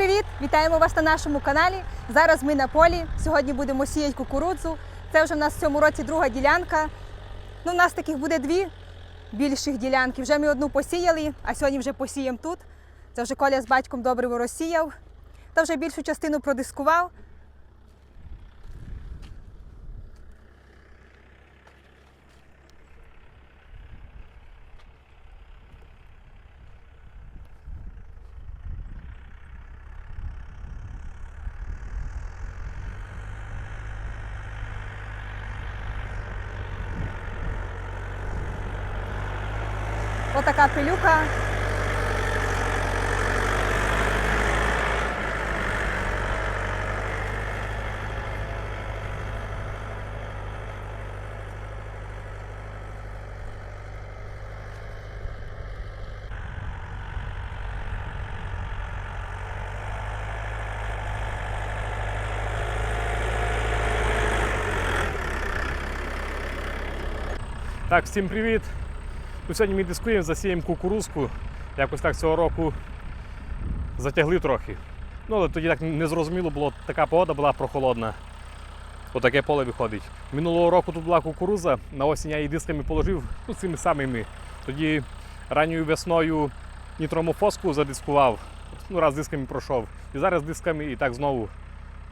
Привіт! Вітаємо вас на нашому каналі. Зараз ми на полі. Сьогодні будемо сіяти кукурудзу. Це вже в нас в цьому році друга ділянка. Ну, у нас таких буде дві більших ділянки. Вже ми одну посіяли, а сьогодні вже посіємо тут. Це вже Коля з батьком добриво розсіяв. Та вже більшу частину продискував. Отака пилюка. Так, всім привіт. Ну, сьогодні ми дискуємо, засіємо кукурузку. Якось так цього року затягли трохи. Ну, але тоді так не зрозуміло було, така погода була прохолодна. Отаке поле виходить. Минулого року тут була кукуруза, на осінь я її дисками положив ну, цими самими. Тоді ранньою весною нітромофоску задискував, ну раз дисками пройшов. І зараз дисками і так знову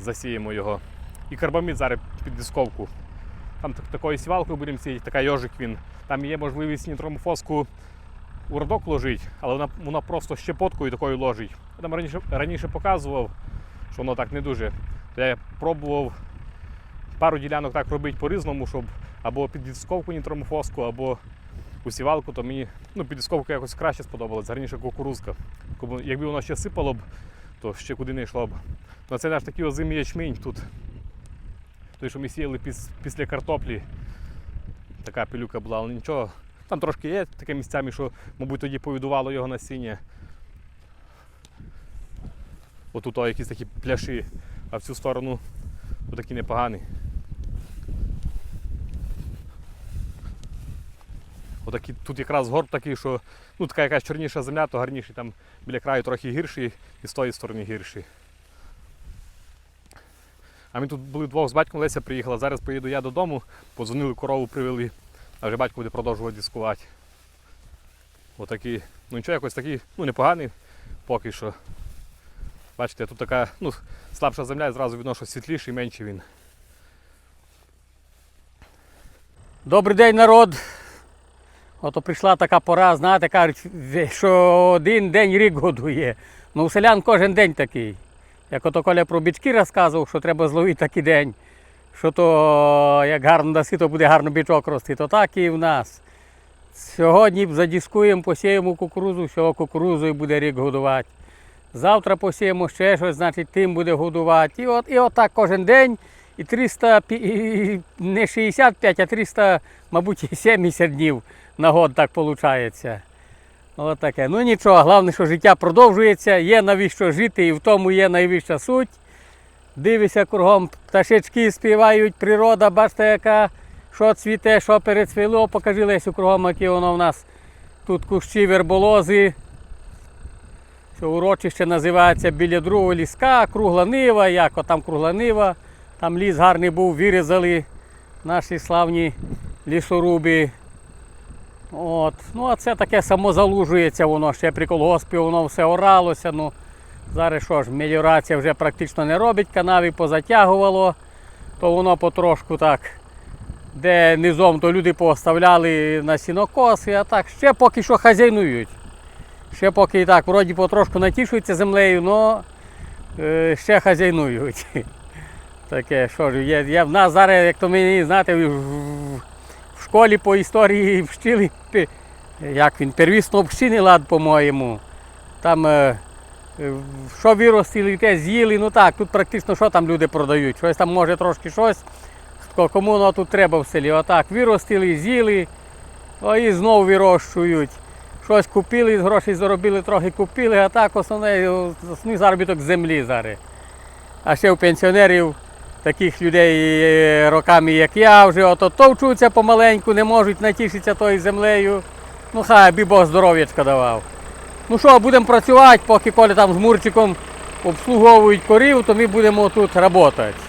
засіємо його. І карбамід зараз під дисковку. Там такою сівалкою будемо сіяти, така йожик він. Там є можливість нітромофоску у радок ложити, але вона, вона просто щепоткою такою ложить. Я там раніше, раніше показував, що воно так не дуже. Я пробував пару ділянок так робити по-різному, щоб або під дисковку нітромофоску, або у сівалку, то мені ну, під дисковку якось краще сподобалось, гарніше кукурузка. Якби воно ще сипало б, то ще куди не йшло б. На це наш такий озимий ячмінь тут. Той, що ми сіяли піс- після картоплі, така пилюка була, але нічого. Там трошки є таке місцями, що, мабуть, тоді повідувало його насіння. Отут о, якісь такі пляші, а в цю сторону такі непогані. Отакі, тут якраз горб такий, що ну, така якась чорніша земля, то гарніший, там біля краю трохи гірший і з тої сторони гірший. А ми тут були двох з батьком Леся приїхала. Зараз поїду я додому, подзвонили, корову привели, а вже батько буде продовжувати дискувати. Отакий, ну нічого, якось такий, ну непоганий поки що. Бачите, тут така ну, слабша земля і зразу видно, що світліший, менший він. Добрий день, народ. Ото прийшла така пора, знаєте, кажуть, що один день рік годує. Ну, у селян кожен день такий. Як ото Коля про бички розказував, що треба зловити такий день, що то як гарно даси, то буде гарно бичок рости, то так і в нас. Сьогодні задіскуємо, посіємо кукурузу, всього кукурузою буде рік годувати. Завтра посіємо ще щось, значить тим буде годувати. І от, і от так кожен день. І 300, і не 65, а 300, мабуть, і 70 днів на год так виходить. От таке. Ну нічого, головне, що життя продовжується, є навіщо жити, і в тому є найвища суть. Дивися кругом, пташечки співають, природа, бачите, яка, що цвіте, що перецвіло, покажи Лесю кругом, які воно в нас. Тут кущі верболози. Що урочище називається біля другого ліска, кругла нива, як там кругла нива. Там ліс гарний був, вирізали наші славні лісоруби. От. Ну, а це таке самозалужується воно, ще при колгоспі воно все оралося. Ну, зараз що ж, меліорація вже практично не робить, канави позатягувало, то воно потрошку так, де низом, то люди поставляли на сінокоси, а так ще поки що хазяйнують. Ще поки так, вроді потрошку натішуються землею, але ще хазяйнують. Таке, що ж, є, є в нас зараз, як то мені знаєте, школі по історії вчили, як він, первісно общини лад, по-моєму. Там е, що виростили, те з'їли, ну так, тут практично що там люди продають. Щось там може трошки щось, кому воно тут треба в селі. Отак, виростили, з'їли, о, і знову вирощують. Щось купили, грошей заробили, трохи купили, а так основне, основний заробіток землі зараз. А ще у пенсіонерів, таких людей е, роками, як я, вже ото товчуться помаленьку, не можуть натішитися тою землею. Ну хай би Бог здоров'ячка давав. Ну що, будемо працювати, поки коли там з Мурчиком обслуговують корів, то ми будемо тут працювати.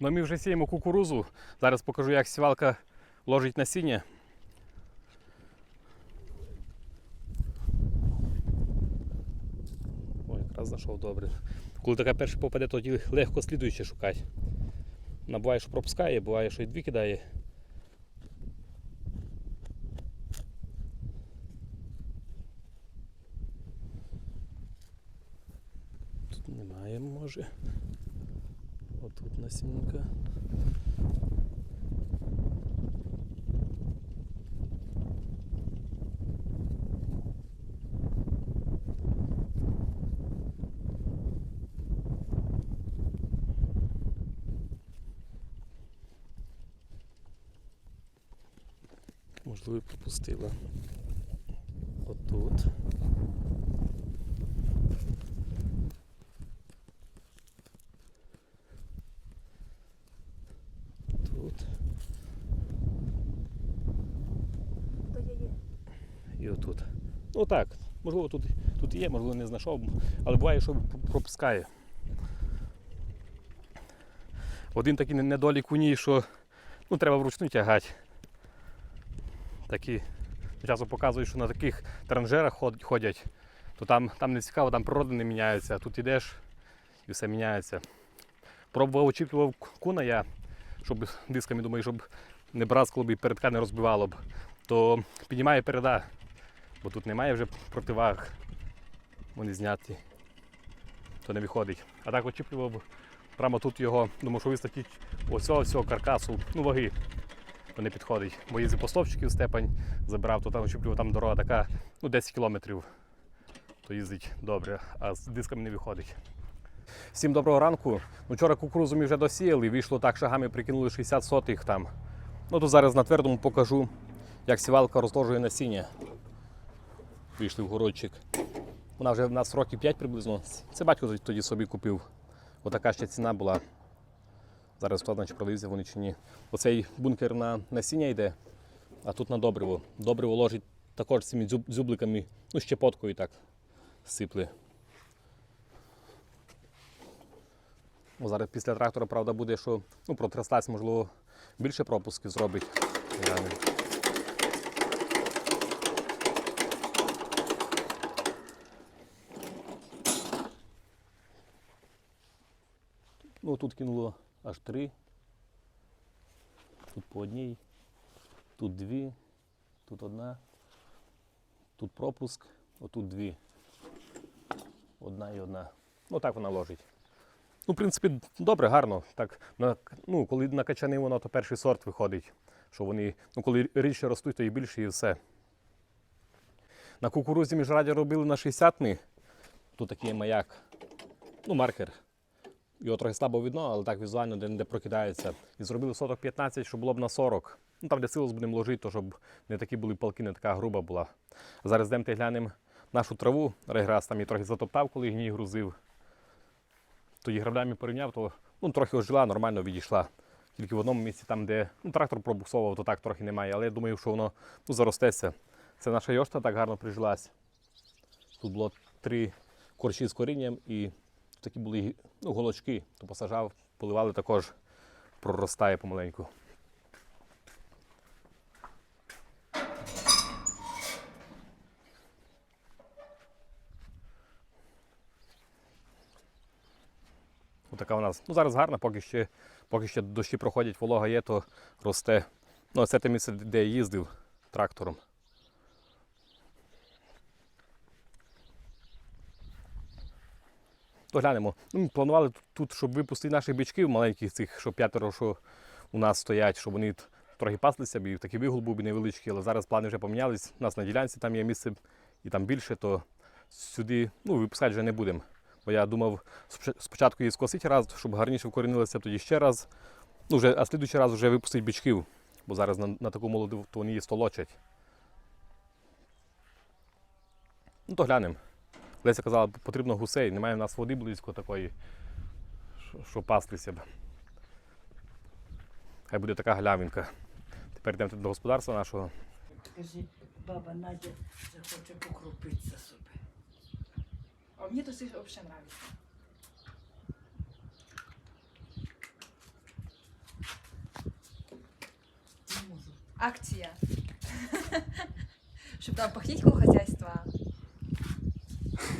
Ну, ми вже сіємо кукурузу. Зараз покажу, як сівалка ложить насіння. Ой, якраз знайшов добре. Коли така перша попаде, тоді легко слідуюче шукати. Вона буває, що пропускає, буває, що і дві кидає. Тут немає, може. Отут насінка. Можливо, пропустила. Отут. Тут. І отут. Ну так, можливо, тут, тут є, можливо, не знайшов, але буває, що пропускає. Один такий недолік у ній, що ну, треба вручну тягати. Такі часом показують, що на таких транжерах ходять, то там, там не цікаво, там природа не міняється, а тут йдеш і все міняється. Пробував очікував куна я, щоб дисками думаю, щоб не бразкало б і передка не розбивало б, то піднімає переда, бо тут немає вже противаг. Вони зняті. То не виходить. А так очікував прямо тут його, думаю, що вистачить оцього всього каркасу, ну ваги. То не підходить. Бо їздив по стовпчиків степень, забирав, то там очікував, там дорога така, ну 10 кілометрів. То їздить добре, а з дисками не виходить. Всім доброго ранку. Ну, Вчора кукурузу ми вже досіяли, вийшло так, шагами прикинули 60 сотих там. Ну то зараз на твердому покажу, як сівалка розложує насіння. Вийшли в городчик. Вона вже в нас років 5 приблизно. Це батько тоді собі купив. Отака ще ціна була. Зараз складно, чи продаються вони чи ні. Оцей бункер на насіння йде, а тут на добриво. Добриво ложить також цими дзюбликами, ну, щепоткою так сипле. Ну, зараз після трактора, правда, буде, що ну, протряслась, можливо, більше пропусків зробить. Тут кинуло аж три. Тут по одній, тут дві, тут одна, тут пропуск, отут дві. Одна і одна. Ну так вона ложить. Ну, в принципі, добре, гарно. Так, на, ну, коли накачаний воно, то перший сорт виходить. Що вони, ну, коли рідше ростуть, то і більше, і все. На кукурузі міжраді робили на 60-ний. Тут такий маяк. Ну, маркер. Його трохи слабо видно, але так візуально де, де прокидається. І зробили соток 15, щоб було б на 40. Ну там, де силос будемо ложити, то щоб не такі були палки, не така груба була. Зараз йдемо глянемо нашу траву. Реграс там її трохи затоптав, коли гній грузив. Тоді граблями порівняв, то ну, трохи ожила, нормально відійшла. Тільки в одному місці, там, де ну, трактор пробуксовував, то так трохи немає. Але я думаю, що воно ну, заростеться. Це наша йошта так гарно прижилась. Тут було три корчі з корінням і такі були ну, голочки, то посажав, поливали також, проростає помаленьку. Отака у нас. Ну, зараз гарна, поки ще, поки ще дощі проходять, волога є, то росте. Ну, це те місце, де я їздив трактором. То глянемо. Ну, планували тут- щоб випустити наших бичків маленьких, цих, що п'ятеро, що у нас стоять, щоб вони трохи паслися, б, і такий вигул був би невеличкий, але зараз плани вже помінялись. У нас на ділянці там є місце і там більше, то сюди ну, випускати вже не будемо. Бо я думав спочатку її скосити раз, щоб гарніше вкорінилися, тоді ще раз. Ну, вже, а слідуючий раз вже випустити бичків, бо зараз на, на таку молоду то вони її столочать. Ну, то глянемо. Леся казала, потрібно гусей, немає в нас води близько такої, що, пастися б. Хай буде така галявинка. Тепер йдемо до господарства нашого. Скажи, баба Надя захоче покропитися собі. А мені то все взагалі подобається. Акція. Щоб там пахніть хазяйства.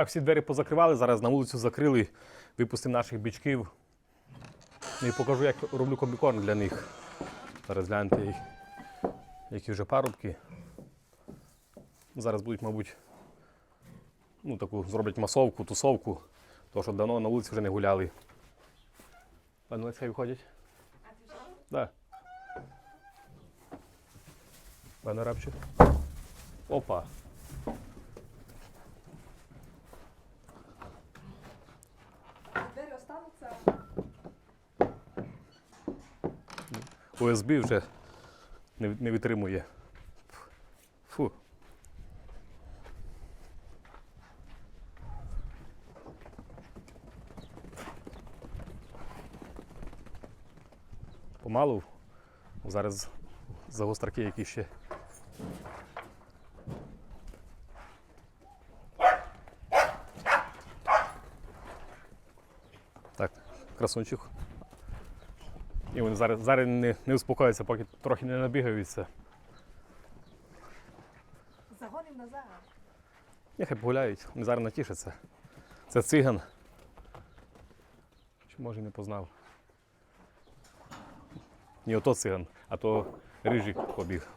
Так, всі двері позакривали, зараз на вулицю закрили, випустимо наших бичків. Ну і покажу, як роблю комбікорм для них. Зараз гляньте, їх, які вже парубки. Зараз будуть, мабуть, ну, таку зроблять масовку, тусовку, тому що давно на вулиці вже не гуляли. Пане хай виходять. Да. Пане Рабчик. Опа. ОСБ вже не, не витримує. Фу. Помалу. Зараз загостраки які ще. Так, красунчик. І вони зараз, зараз не, не успокояться, поки трохи не набігаються. Загонив назад. Нехай погуляють, вони зараз натішаться. Це циган. Чи може не познав? Ні, ото циган, а то рижик побіг.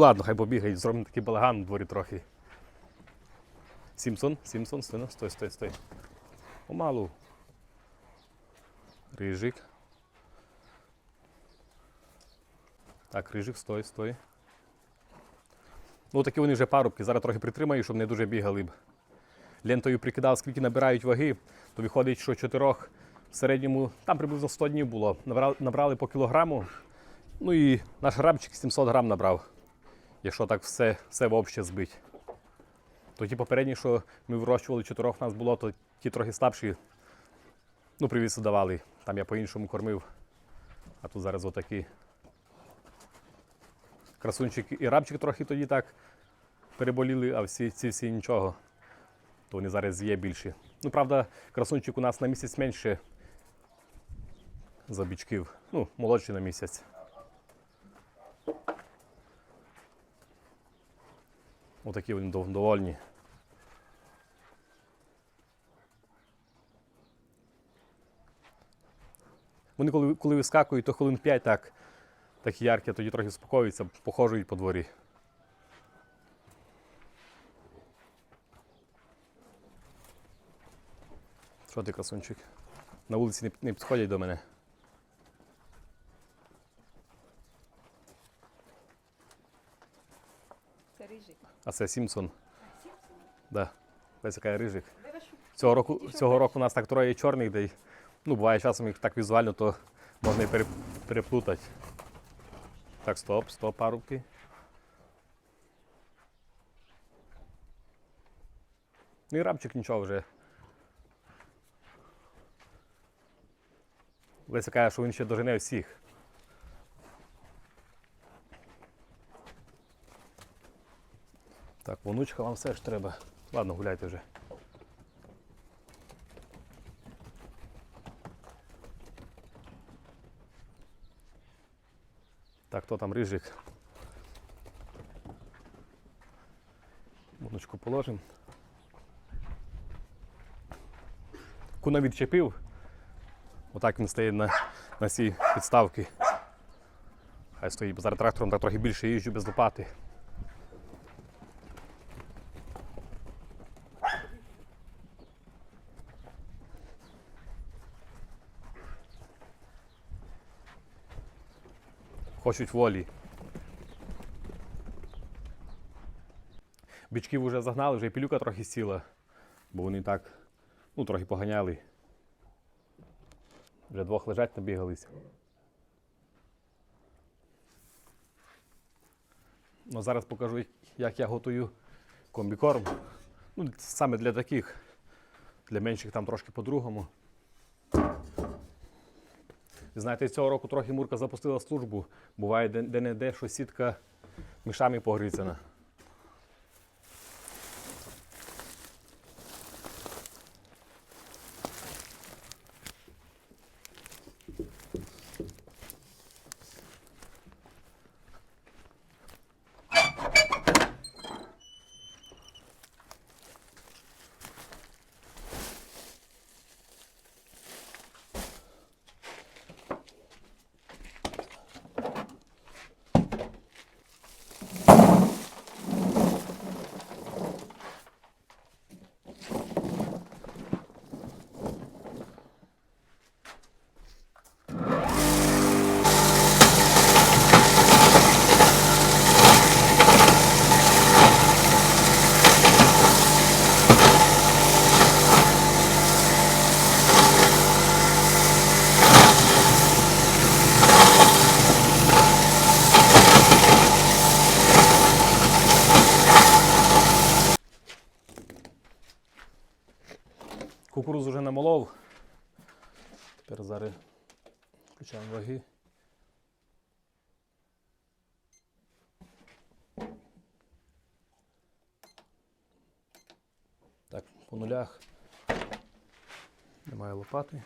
Ладно, хай побігають, зробимо такий балаган у дворі трохи. Сімсон, Сімсон, стой, стой, стой, стой. Помалу. Рижик. Так, рижик, стой, стой. Ну, такі вони вже парубки. Зараз трохи притримаю, щоб не дуже бігали б. Лентою прикидав, скільки набирають ваги, то виходить, що чотирьох в середньому, там приблизно 100 днів було. Набрали, набрали по кілограму. Ну і наш грабчик 700 грам набрав якщо так все, все вобще збить. То ті попередні, що ми вирощували чотирьох нас було, то ті трохи слабші, ну, привіси давали. Там я по-іншому кормив. А тут зараз отакі. Красунчик і рабчик трохи тоді так переболіли, а всі ці всі нічого. То вони зараз є більші. Ну, правда, красунчик у нас на місяць менше за бічків. Ну, молодший на місяць. Отакі вони довговальні. Вони коли коли вискакують, то хвилин 5 так так яркі, тоді трохи спокоюються, похожують по дворі. Що ти, красунчик? На вулиці не підходять до мене. А це Сімпсон. Да. Ось яка рижик. Цього року, цього року у нас так троє чорних, де ну, буває часом їх так візуально, то можна і переплутати. Так, стоп, стоп, парубки. Ну і рабчик нічого вже. Леся каже, що він ще дожене всіх. Так, вонучка вам все ж треба. Ладно, гуляйте вже. Так, хто там рижик? Вонучку положимо. Куна відчепив. Отак він стоїть на, на цій підставці. Хай стоїть, зараз трактором так трохи більше їжджу без лопати. Хочуть волі. Бичків вже загнали, вже і пілюка трохи сіла, бо вони так ну, трохи поганяли. Вже двох лежать набігались. Ну, зараз покажу, як я готую комбікорм. Ну, саме для таких, для менших там трошки по-другому. Знаєте, цього року трохи Мурка запустила службу. Буває де- де-не-де, що сітка мішами погрицена. Кукурузу вже намолов. Тепер зараз включаємо ваги. Так, по нулях. Немає лопати.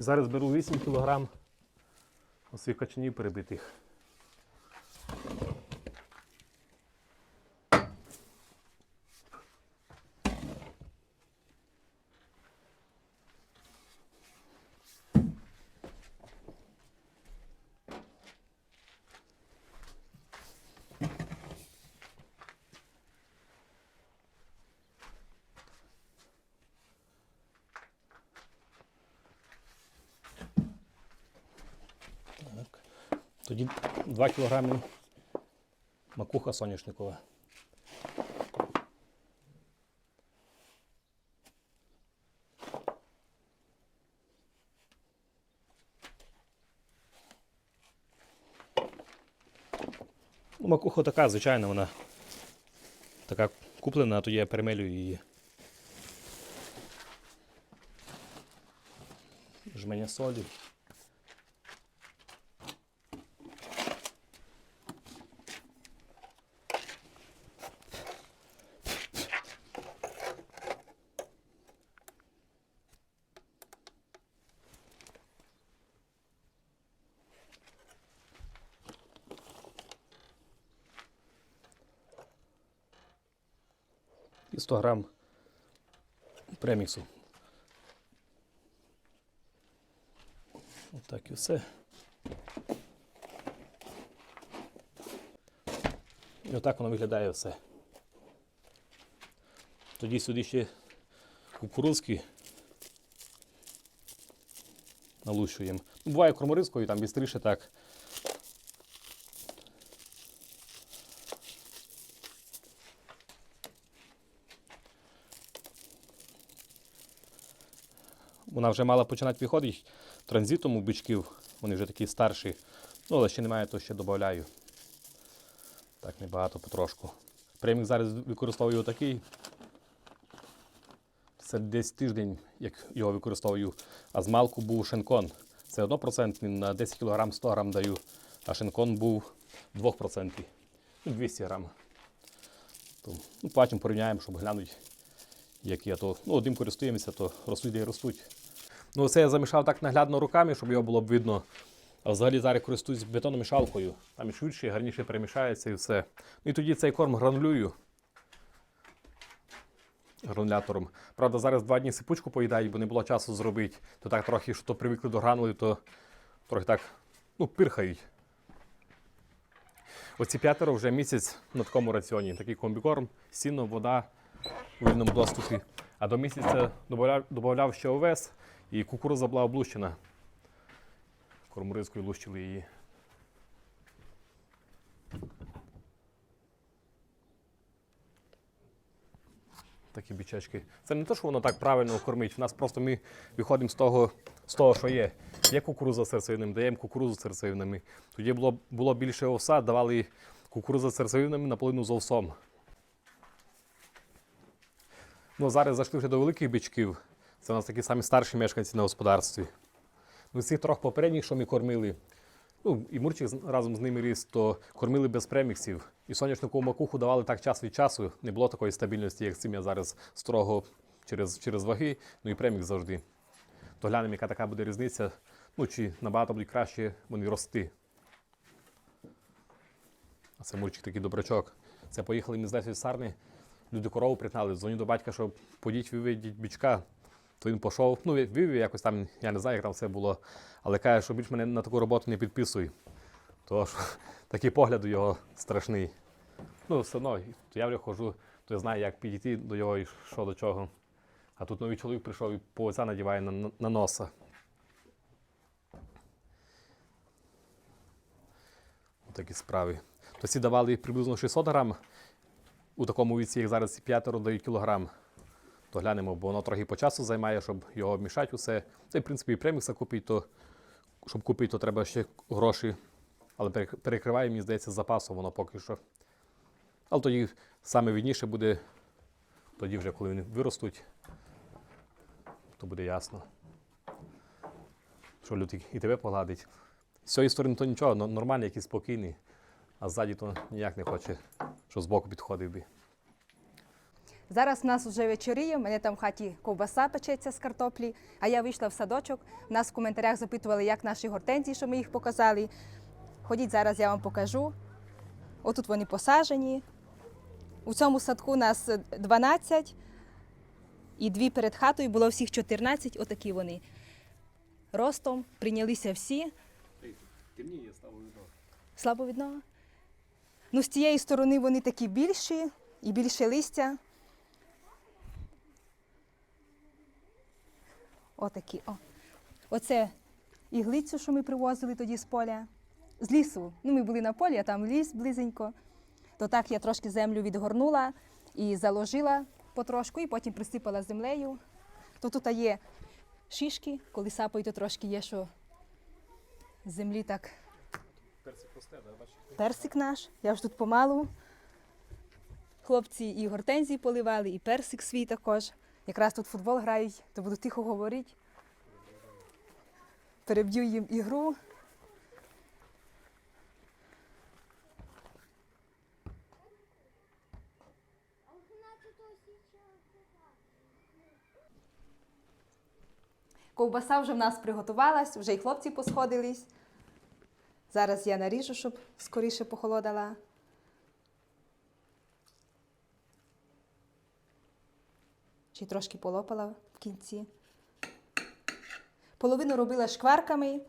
І зараз беру 8 кг оцих качанів перебитих. Так. Тоді 2 кг макуха соняшникова. Ну, макуха така, звичайна, вона така куплена, а тоді я перемелюю її. Жменя солі. 100 грам преміксу. Отак і все. І отак воно виглядає все. Тоді сюди ще кукурузки налущуємо. Ну, Буває корморизкою, там бістріше так. Вона вже мала починати виходити транзитом у бичків. Вони вже такі старші. Ну, але ще немає, то ще додаю. Так, небагато потрошку. Премік зараз використовую такий. Це десь тиждень, як його використовую. А з малку був шинкон. Це 1% на 10 кг 100 грам даю, а шинкон був 2%. Ну, 200 грам. То, ну, потім порівняємо, щоб глянути, які. А то ну, одним користуємося, то ростуть і ростуть. Ну, це я замішав так наглядно руками, щоб його було б видно. А взагалі зараз користуюсь бетономішалкою. Там і швидше, і гарніше перемішається і все. Ну і тоді цей корм гранулюю гранулятором. Правда, зараз два дні сипучку поїдають, бо не було часу зробити. То так трохи, що то привикли до гранулів, то трохи так ну, пирхають. Оці п'ятеро вже місяць на такому раціоні. Такий комбікорм, сіно, вода у вільному доступі. А до місяця додавав ще овес і кукуруза була облущена. Корморизкою лущили її. Такі бічечки. Це не те, що воно так правильно кормить. У нас просто ми виходимо з того, з того, що є. Є кукуруза серцевинами, даємо кукурузу серцевинами. Тоді було, було більше овса, давали кукурузу серцевинами наполовину з овсом. Ну, зараз зайшли вже до великих бичків. Це у нас такі самі старші мешканці на господарстві. Ну, з цих трьох попередніх, що ми кормили, ну, і Мурчик разом з ними ріс, то кормили без преміксів. І соняшникову макуху давали так час від часу. Не було такої стабільності, як з цим я зараз строго через, через ваги, ну і премікс завжди. То глянемо, яка така буде різниця, ну чи набагато будуть краще вони рости. А це Мурчик такий добрачок. Це поїхали ми з Лесю Сарни, люди корову пригнали, дзвоню до батька, що подіть виведіть бичка. То він пішов, ну вивів якось там, я не знаю, як там все було, але каже, що більш мене на таку роботу не підписуй. Такий погляд у його страшний. Ну, все одно, я вже ходжу, то я знаю, як підійти до його і що до чого. А тут новий чоловік прийшов і повиця надіває на, на, носа. Такі справи. То ці давали приблизно 600 грам. У такому віці, як зараз п'ятеро дають кілограм. То глянемо, бо воно трохи по часу займає, щоб його обмішати усе. Це, в принципі, і премікса купити, то щоб купити, то треба ще гроші. Але перекриває, мені здається, запасом воно поки що. Але тоді саме відніше буде, тоді вже, коли вони виростуть, то буде ясно. Що люди і тебе погладить. З цієї сторони то нічого, нормальний, якийсь спокійний, а ззаді то ніяк не хоче, що збоку підходив би. Зараз в нас вже вечоріє, мене там в хаті ковбаса печеться з картоплі, а я вийшла в садочок. Нас в коментарях запитували, як наші гортензії, що ми їх показали. Ходіть, зараз я вам покажу. Отут вони посажені. У цьому садку нас 12 і дві перед хатою було всіх 14, отакі вони. Ростом прийнялися всі. Темніє стало видно. Слабо видно? Ну, з цієї сторони вони такі більші і більше листя. Отакі. О. Оце іглицю, що ми привозили тоді з поля. З лісу. Ну, ми були на полі, а там ліс близенько. То так я трошки землю відгорнула і заложила потрошку, і потім присипала землею. То тут є шишки, коли сапають, то трошки є, що землі так Персик росте, да, бачиш? персик наш. Я вже тут помалу. Хлопці і гортензії поливали, і персик свій також. Якраз тут футбол грають, то буду тихо говорити. Переб'ю їм ігру. Ковбаса вже в нас приготувалась, вже й хлопці посходились. Зараз я наріжу, щоб скоріше похолодала. Чи трошки полопала в кінці. Половину робила шкварками.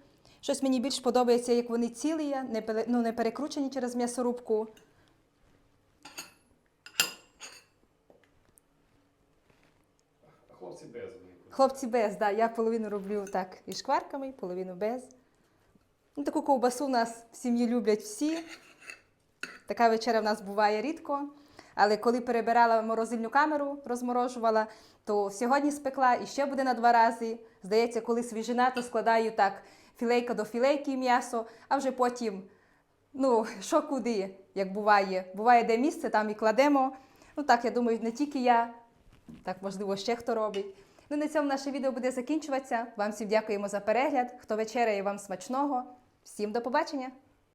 Щось мені більш подобається, як вони цілі, не, ну, не перекручені через м'ясорубку. Хлопці без Хлопці без, да, я половину роблю так і шкварками, половину без. Ну, таку ковбасу у нас в сім'ї люблять всі. Така вечеря в нас буває рідко. Але коли перебирала морозильну камеру, розморожувала, то сьогодні спекла і ще буде на два рази. Здається, коли свіжина, то складаю так філейка до філейки м'ясо, а вже потім, ну, що куди, як буває. Буває, де місце, там і кладемо. Ну так, я думаю, не тільки я, так, можливо, ще хто робить. Ну, на цьому наше відео буде закінчуватися. Вам всім дякуємо за перегляд. Хто вечеряє, вам смачного. Всім до побачення!